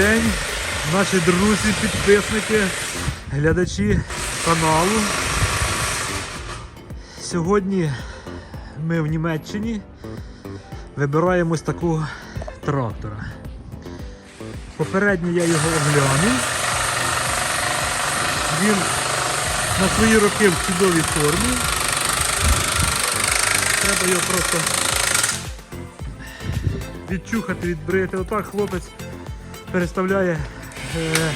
день, наші друзі, підписники, глядачі каналу. Сьогодні ми в Німеччині вибираємо ось такого трактора. Попередньо я його оглянув. Він на свої роки в чудовій формі. Треба його просто відчухати, відбрити. Отак хлопець переставляє е,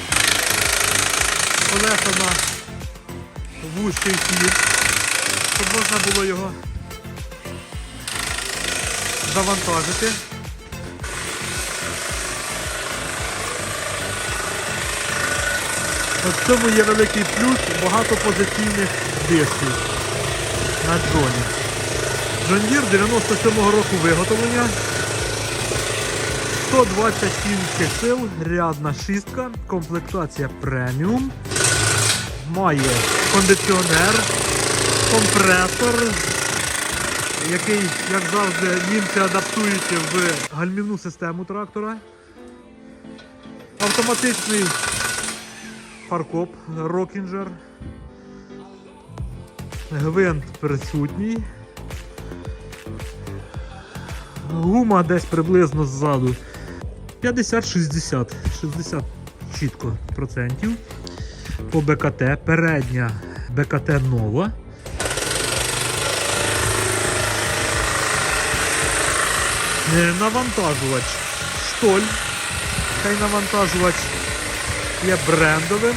на вузький хід, щоб можна було його завантажити. В цьому є великий плюс, багато позиційних дисків на джоні. Deere 97-го року виготовлення. 120 кінських сил, рядна шістка, комплектація преміум. Має кондиціонер, компресор, який, як завжди, німці адаптують в гальмівну систему трактора. Автоматичний фаркоп Рокінджер. Гвинт присутній. Гума десь приблизно ззаду 50-60, 60 чітко процентів. По БКТ, передня БКТ нова. Е, Навантажувач штоль. Цей навантажувач є брендовим.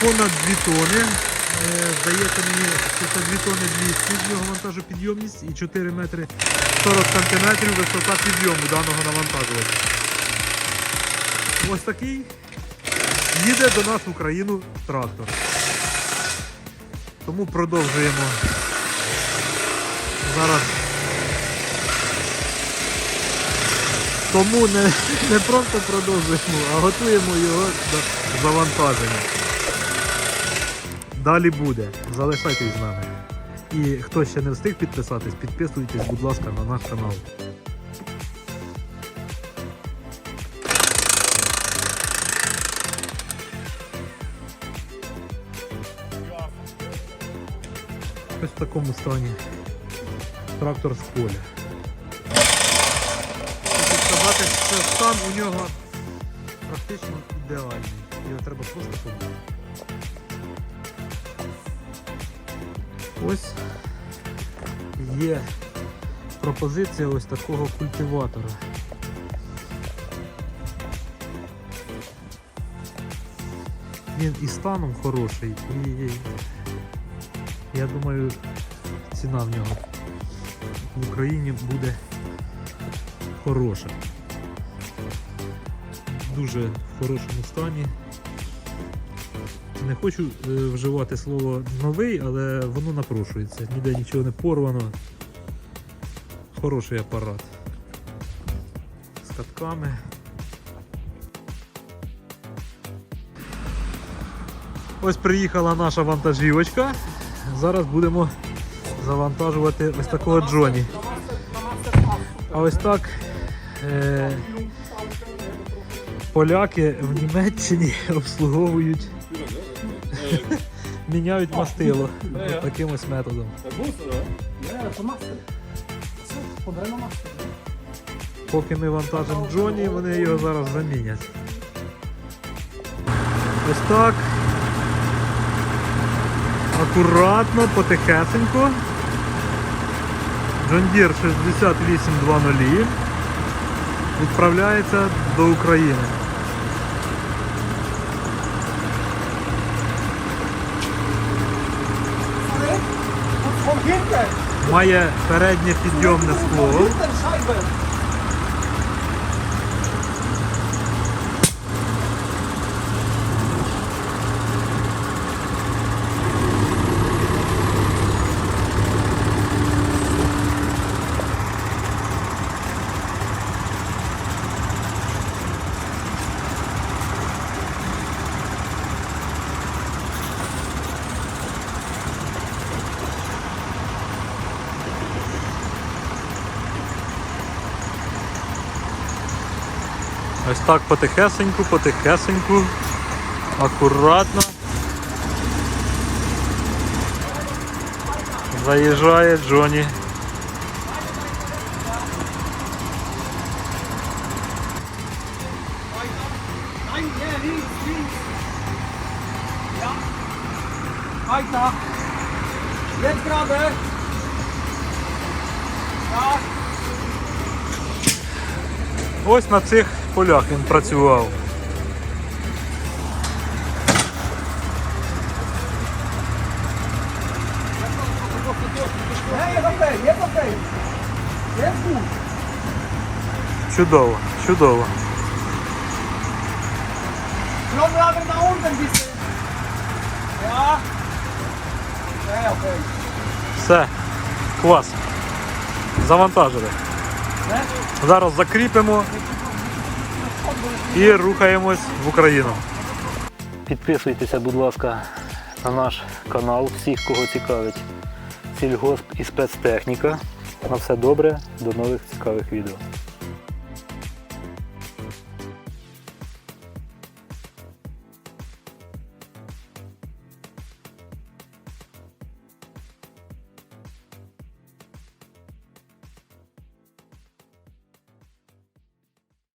Понад 2 тони. Е, Здається мені, що це 2 тони 200 його вантажопідйомність і 4 метри 40 сантиметрів висота підйому даного навантажувача. Ось такий їде до нас в Україну трактор. Тому продовжуємо зараз. Тому не, не просто продовжуємо, а готуємо його до завантаження. Далі буде. Залишайтесь з нами. І хто ще не встиг підписатись, підписуйтесь, будь ласка, на наш канал. Ось в такому стані трактор з поля. Хочу сказати, що стан у нього практично ідеальний. Його треба просто помити. Ось є пропозиція ось такого культиватора. Він і станом хороший, і я думаю, ціна в нього в Україні буде хороша. Дуже в хорошому стані. Не хочу е, вживати слово новий, але воно напрошується. Ніде нічого не порвано. Хороший апарат. З катками. Ось приїхала наша вантажівочка. Зараз будемо завантажувати ось такого Джоні. А ось так е, поляки в Німеччині обслуговують Міняють мастило от таким ось методом. Поки ми вантажимо Джоні, вони його зараз замінять. Ось так. Акуратно, потихесенько. Deere 6820 відправляється до України. Має переднє підйомне скло. Ось так потихесеньку, потихесеньку, акуратно. Заїжджає Джоні. Ось на цих полях він працював. Чудово, чудово. Все, клас. Завантажили. Зараз закріпимо і рухаємось в Україну. Підписуйтеся, будь ласка, на наш канал, всіх, кого цікавить сільгосп і спецтехніка. На все добре, до нових цікавих відео.